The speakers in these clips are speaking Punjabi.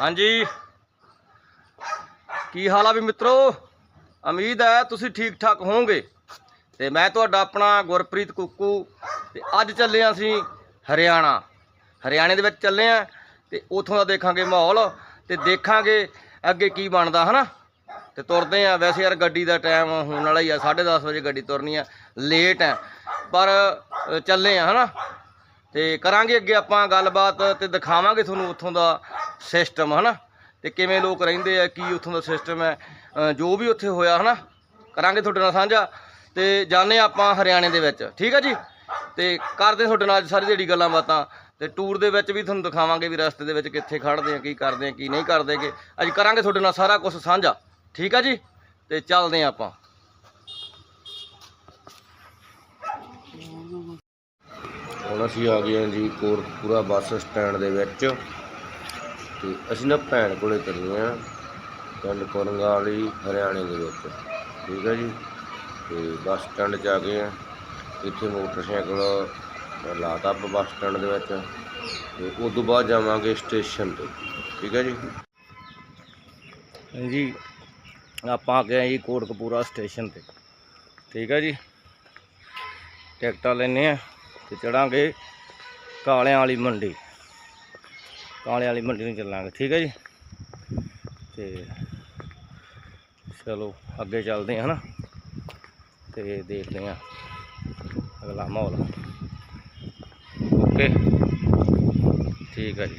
ਹਾਂਜੀ। ਕੀ ਹਾਲ ਆ ਵੀ ਮਿੱਤਰੋ? ਉਮੀਦ ਹੈ ਤੁਸੀਂ ਠੀਕ ਠਾਕ ਹੋਵੋਗੇ। ਤੇ ਮੈਂ ਤੁਹਾਡਾ ਆਪਣਾ ਗੁਰਪ੍ਰੀਤ ਕੁੱਕੂ ਤੇ ਅੱਜ ਚੱਲੇ ਹਾਂ ਅਸੀਂ ਹਰਿਆਣਾ। ਹਰਿਆਣੇ ਦੇ ਵਿੱਚ ਚੱਲੇ ਆ ਤੇ ਉਥੋਂ ਦਾ ਦੇਖਾਂਗੇ ਮਾਹੌਲ ਤੇ ਦੇਖਾਂਗੇ ਅੱਗੇ ਕੀ ਬਣਦਾ ਹਨਾ? ਤੇ ਤੁਰਦੇ ਆ। ਵੈਸੇ ਯਾਰ ਗੱਡੀ ਦਾ ਟਾਈਮ ਹੋਣ ਵਾਲਾ ਹੀ ਆ 10:30 ਵਜੇ ਗੱਡੀ ਤੁਰਨੀ ਆ ਲੇਟ ਆ। ਪਰ ਅ, ਚੱਲੇ ਆ ਹਨਾ? ਤੇ ਕਰਾਂਗੇ ਅੱਗੇ ਆਪਾਂ ਗੱਲਬਾਤ ਤੇ ਦਿਖਾਵਾਂਗੇ ਤੁਹਾਨੂੰ ਉੱਥੋਂ ਦਾ ਸਿਸਟਮ, ਹਨਾ? ਤੇ ਕਿਵੇਂ ਲੋਕ ਰਹਿੰਦੇ ਆ, ਕੀ ਉੱਥੋਂ ਦਾ ਸਿਸਟਮ ਹੈ ਜੋ ਵੀ ਉੱਥੇ ਹੋਇਆ, ਹਨਾ? ਕਰਾਂਗੇ ਤੁਹਾਡੇ ਨਾਲ ਸਾਂਝਾ। ਤੇ ਜਾਣੇ ਆਪਾਂ ਹਰਿਆਣੇ ਦੇ ਵਿੱਚ, ਠੀਕ ਆ ਜੀ? ਤੇ ਕਰਦੇ ਤੁਹਾਡੇ ਨਾਲ ਸਾਰੀ ਜਿਹੜੀ ਗੱਲਾਂ ਬਾਤਾਂ। ਤੇ ਟੂਰ ਦੇ ਵਿੱਚ ਵੀ ਤੁਹਾਨੂੰ ਦਿਖਾਵਾਂਗੇ ਵੀ ਰਸਤੇ ਦੇ ਵਿੱਚ ਕਿੱਥੇ ਖੜਦੇ ਆ, ਕੀ ਕਰਦੇ ਆ, ਕੀ ਨਹੀਂ ਕਰਦੇਗੇ ਅੱਜ ਕਰਾਂਗੇ ਤੁਹਾਡੇ ਨਾਲ ਸਾਰਾ ਕੁਝ ਸਾਂਝਾ, ਠੀਕ ਆ ਜੀ? ਤੇ ਚੱਲਦੇ ਆ ਆਪਾਂ। ਹੁਣ ਅਸੀਂ ਆ ਗਏ ਹਾਂ ਜੀ ਕੋਟਪੂਰਾ ਬੱਸ ਸਟੈਂਡ ਦੇ ਵਿੱਚ ਤੇ ਅਸੀਂ ਨਾ ਭੈਣ ਕੋਲੇ ਚੱਲੇ ਆ ਪਿੰਡ ਕੋਰੰਗਾ ਵਾਲੀ ਹਰਿਆਣੇ ਦੇ ਵਿੱਚ। ਠੀਕ ਹੈ ਜੀ? ਤੇ ਬੱਸ ਸਟੈਂਡ 'ਚ ਆ ਗਏ ਆ ਇੱਥੇ ਮੋਟਰਸਾਈਕਲ ਲਾਤਾ ਆਪਾਂ ਬੱਸ ਸਟੈਂਡ ਦੇ ਵਿੱਚ ਤੇ ਉਸ ਤੋਂ ਬਾਅਦ ਜਾਵਾਂਗੇ ਸਟੇਸ਼ਨ ਤੇ। ਠੀਕ ਹੈ ਜੀ? ਜੀ, ਆਪਾਂ ਆ ਗਏ ਹਾਂ ਜੀ ਕੋਟਕਪੂਰਾ ਸਟੇਸ਼ਨ ਤੇ। ਠੀਕ ਹੈ ਜੀ? ਟਿਕਟਾਂ ਲੈਨੇ ਆ ਤੇ ਚੜਾਂਗੇ ਕਾਲਿਆਂ ਵਾਲੀ ਮੰਡੀ ਕਾਲਿਆਂ ਵਾਲੀ ਮੰਡੀ ਨੂੰ ਚੱਲਾਂਗੇ ਠੀਕ ਹੈ ਜੀ ਤੇ ਚਲੋ ਅੱਗੇ ਚੱਲਦੇ ਹਾਂ ਹਨਾ ਤੇ ਦੇਖਦੇ ਹਾਂ ਅਗਲਾ ਮਾਹੌਲ ਓਕੇ ਠੀਕ ਹੈ ਜੀ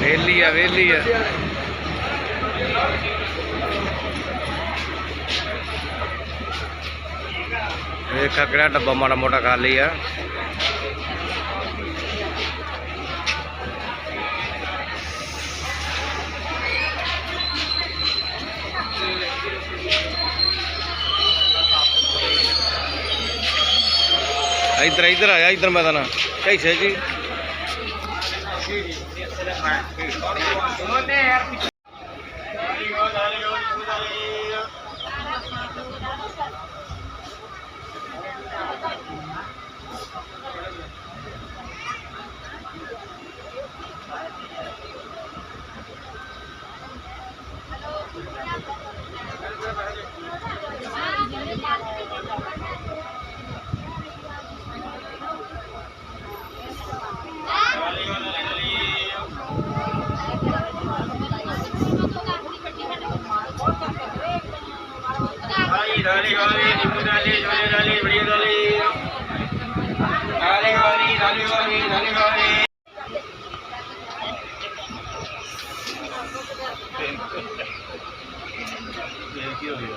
ਵੇਲੀ ਆ ਵੇਲੀ ਆ ਵੇਖਾ ਕਿਹੜਾ ਡੱਬਾ ਮਾੜਾ ਮੋਟਾ ਖਾਲੀ ਆ। ਇੱਧਰ ਇੱਧਰ ਆਇਆ ਇੱਧਰ ਮੈਂ ਤਾਂ ਨਾ ਕੈਸੇ ਜੀ ਵਾਲੀ ਵਾਲੀ ਵਾਲੀ ਨਿੰਬੂ ਵਾਲੀ ਜੋਲੇ ਵਾਲੀ ਬੜੀ ਵਾਲੀ ਵਾਲੀ ਵਾਲੀ ਵਾਲੀ ਵਾਲੀ ਵਾਲੀ ਵਾਲੀ ਇਹ ਕੀ ਹੋ ਗਿਆ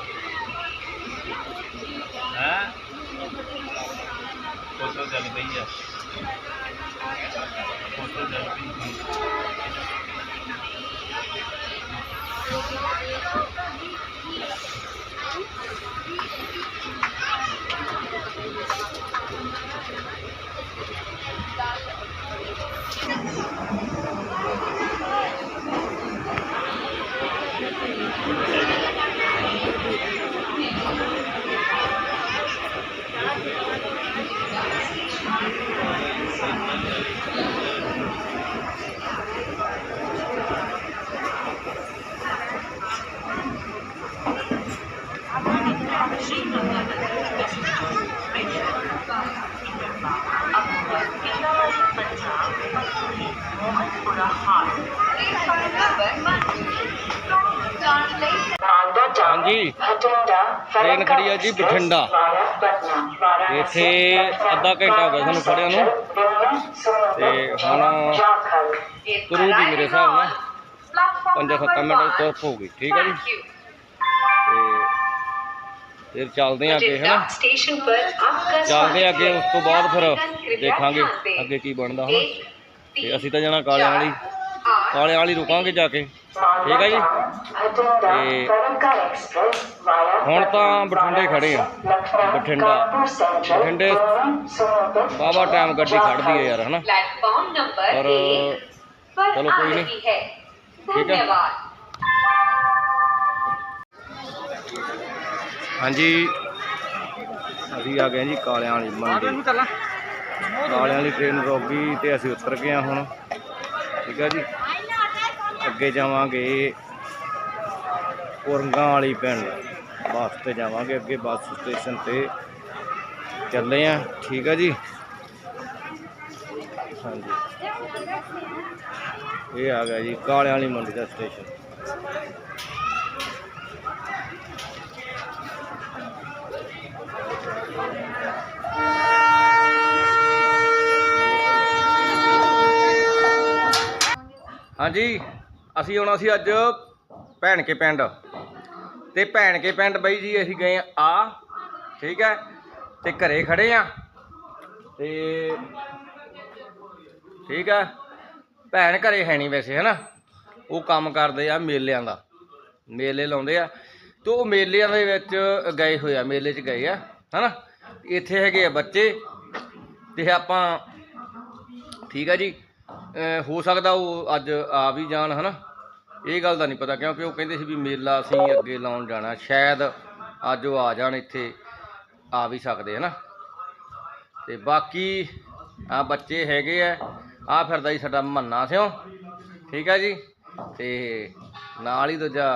ਹਾਂਜੀ। ਟ੍ਰੇਨ ਖੜੀ ਆ ਜੀ, ਬਠਿੰਡਾ। ਇੱਥੇ ਅੱਧਾ ਘੰਟਾ ਹੋ ਗਿਆ ਸਾਨੂੰ ਖੜਿਆਂ ਨੂੰ। ਤੇ ਹੁਣ ਤੁਰੂਗੀ ਮੇਰੇ ਹਿਸਾਬ ਨਾਲ 5-7 ਮਿੰਟ ਤੁਰ ਪਊਗੀ ਠੀਕ ਹੈ ਜੀ। ਤੇ ਫਿਰ ਚੱਲਦੇ ਆਂ ਅੱਗੇ ਹੈਨਾ? ਸਟੇਸ਼ਨ ਪਰ ਆਪਕਾ ਚੱਲਦੇ ਆਂ ਅੱਗੇ ਉਸ ਤੋਂ ਬਾਅਦ ਫਿਰ ਦੇਖਾਂਗੇ ਅੱਗੇ ਕੀ ਬਣਦਾ ਹਨਾ? ਤੇ ਅਸੀਂ ਤਾਂ ਜਾਣਾ ਕਾਲਿਆਂ ਵਾਲੀ। ਕਾਲਿਆਂ ਵਾਲੀ ਰੁਕਾਂਗੇ ਜਾ ਕੇ। ਠੀਕ ਹੈ ਜੀ? ਤੇ ਹੁਣ ਤਾਂ ਬਠਿੰਡੇ ਖੜੇ ਆ। ਬਠਿੰਡਾ। ਬਠਿੰਡੇ ਬਾਬਾ ਟਾਈਮ ਗੱਡੀ ਖੜਦੀ ਹੈ ਯਾਰ ਹਨਾ? ਪਰ ਚਲੋ ਕੋਈ ਨਹੀਂ। ਠੀਕ ਹੈ ਹਾਂਜੀ। ਅਸੀਂ ਆ ਗਏ ਜੀ ਕਾਲਿਆਂ ਵਾਲੀ ਮੰਡੀ। ਕਾਲਿਆਂ ਵਾਲੀ ਟ੍ਰੇਨ ਰੁਕ ਗਈ ਤੇ ਅਸੀਂ ਉਤਰ ਗਏ ਹਾਂ ਹੁਣ। ਠੀਕ ਹੈ ਜੀ। ਅੱਗੇ ਜਾਵਾਂਗੇ ਕੁਰੰਗਾਂ ਵਾਲੀ ਪਿੰਡ। ਬੱਸ ਤੇ ਜਾਵਾਂਗੇ ਅੱਗੇ ਬੱਸ ਸਟੇਸ਼ਨ ਤੇ ਚੱਲੇ ਆ ਠੀਕ ਹੈ ਜੀ। ਹਾਂਜੀ। ਇਹ ਆ ਗਿਆ ਜੀ ਕਾਲਿਆਂ ਵਾਲੀ ਮੰਡੀ ਦਾ ਸਟੇਸ਼ਨ। ਹਾਂਜੀ, ਅਸੀਂ ਆਉਣਾ ਸੀ ਅੱਜ ਭੈਣ ਕੇ ਪਿੰਡ। ਤੇ ਭੈਣ ਕੇ ਪਿੰਡ ਬਈ ਜੀ, ਅਸੀਂ ਗਏ ਆ, ਠੀਕ ਹੈ, ਤੇ ਘਰੇ ਖੜੇ ਆ। ਤੇ ਠੀਕ ਹੈ, ਭੈਣ ਘਰੇ ਹੈ ਨਹੀਂ ਵੈਸੇ, ਹਨਾ? ਉਹ ਕੰਮ ਕਰਦੇ ਆ ਮੇਲਿਆਂ ਦਾ। ਮੇਲੇ ਲਾਉਂਦੇ ਆ। ਤੇ ਉਹ ਮੇਲਿਆਂ ਦੇ ਵਿੱਚ ਗਏ ਹੋਏ ਆ, ਮੇਲੇ 'ਚ ਗਏ ਆ, ਹਨਾ? ਇੱਥੇ ਹੈਗੇ ਆ ਬੱਚੇ, ਤੇ ਆਪਾਂ, ਠੀਕ ਹੈ ਜੀ ਹੋ ਸਕਦਾ ਉਹ ਅੱਜ ਆ ਵੀ ਜਾਣ, ਹਨਾ? ਇਹ ਗੱਲ ਦਾ ਨਹੀਂ ਪਤਾ, ਕਿਉਂਕਿ ਉਹ ਕਹਿੰਦੇ ਸੀ ਵੀ ਮੇਲਾ ਅਸੀਂ ਅੱਗੇ ਲਾਉਣ ਜਾਣਾ, ਸ਼ਾਇਦ ਅੱਜ ਉਹ ਆ ਜਾਣ ਇੱਥੇ, ਆ ਵੀ ਸਕਦੇ, ਹਨਾ? ਤੇ ਬਾਕੀ ਆ ਬੱਚੇ ਹੈਗੇ ਆ ਆ ਫਿਰਦਾ ਜੀ ਸਾਡਾ ਮੰਨਾ ਸਿਓ ਠੀਕ ਹੈ ਜੀ? ਤੇ ਨਾਲ ਹੀ ਦੂਜਾ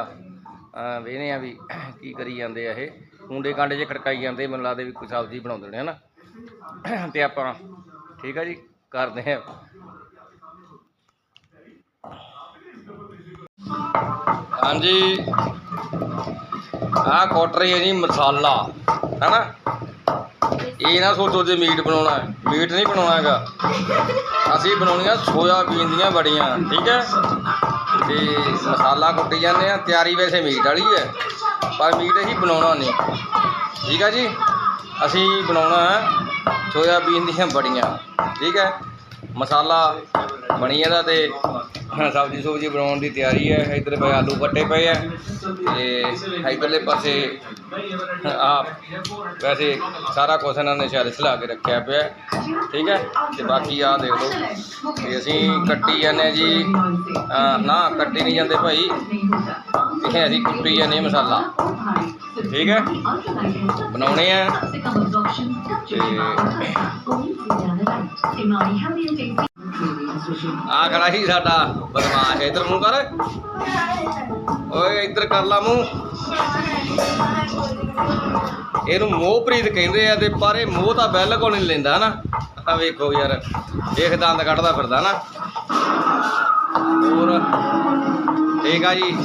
ਵੇਨੇ ਆ ਵੀ ਕੀ ਕਰੀ ਜਾਂਦੇ ਆ ਇਹ। ਕੁੰਡੇ ਕਾਂਡੇ ਜੇ ਖੜਕਾਈ ਜਾਂਦੇ, ਮੈਨੂੰ ਲੱਗਦਾ ਵੀ ਕੋਈ ਸਬਜ਼ੀ ਬਣਾਉਂਦੇ ਨੇ, ਹਨਾ? ਤੇ ਆਪਾਂ, ਠੀਕ ਹੈ ਜੀ? ਕਰਦੇ ਆ। ਹਾਂਜੀ। ਆਹ ਕੋਟਰੀ ਹੈ ਜੀ ਮਸਾਲਾ ਹੈ ਨਾ ਇਹ ਨਾ ਸੋਚੋ ਜੇ ਮੀਟ ਬਣਾਉਣਾ ਹੈ। ਮੀਟ ਨਹੀਂ ਬਣਾਉਣਾ ਹੈਗਾ। ਅਸੀਂ ਬਣਾਉਣੀਆਂ ਸੋਇਆਬੀਨ ਦੀਆਂ ਬੜੀਆਂ ਠੀਕ ਹੈ? ਤੇ ਮਸਾਲਾ ਕੁੱਟੀ ਜਾਂਦੇ ਆ ਤਿਆਰੀ ਵੈਸੇ ਮੀਟ ਵਾਲੀ ਹੈ, ਪਰ ਮੀਟ ਅਸੀਂ ਬਣਾਉਣਾ ਨਹੀਂ। ਠੀਕ ਹੈ ਜੀ? ਅਸੀਂ ਬਣਾਉਣਾ ਹੈ ਸੋਇਆਬੀਨ ਦੀਆਂ ਬੜੀਆਂ ਠੀਕ ਹੈ? ਮਸਾਲਾ ਬਣੀ ਇਹਦਾ ਤੇ ਸਬਜ਼ੀ ਸੁਬਜ਼ੀ ਬਣਾਉਣ ਦੀ ਤਿਆਰੀ ਹੈ ਇਧਰ ਪਏ ਆਲੂ ਕੱਟੇ ਪਏ ਆ ਤੇ ਇਧਰਲੇ ਪਾਸੇ ਆ ਵੈਸੇ ਸਾਰਾ ਕੁਝ ਇਹਨਾਂ ਨੇ ਸ਼ਾਇਦ ਸਲਾ ਕੇ ਰੱਖਿਆ ਪਿਆ ਠੀਕ ਹੈ? ਤੇ ਬਾਕੀ ਆ ਦੇਖ ਲਓ ਤੇ ਅਸੀਂ ਕੱਟੀ ਜਾਂਦੇ ਜੀ। ਨਾ ਕੱਟੀ ਨਹੀਂ ਜਾਂਦੇ ਭਾਈ। ਇਹ ਅਸੀਂ ਕੁੱਟੀ ਜਾਂਦੇ ਮਸਾਲਾ। ਠੀਕ ਹੈ? ਬਣਾਉਣੇ ਆ। ਆ ਖੜਾ ਹੀ ਸਾਡਾ ਬਦਮਾਸ਼। ਇਧਰ ਮੂੰਹ ਕਰ। ਓਏ, ਇੱਧਰ ਕਰ ਲਾ ਮੂੰਹ। ਇਹਨੂੰ ਮੋਹਪ੍ਰੀਤ ਕਹਿੰਦੇ ਆ ਤੇ ਪਰ ਇਹ ਮੋਹ ਤਾਂ ਬਿਲਕੁਲ ਨਹੀਂ ਲੈਂਦਾ ਨਾ। ਆ ਵੇਖੋ ਯਾਰ ਦੇਖ ਦੰਦ ਕੱਢਦਾ ਫਿਰਦਾ ਨਾ। ਹੋਰ, ਠੀਕ ਆ ਜੀ।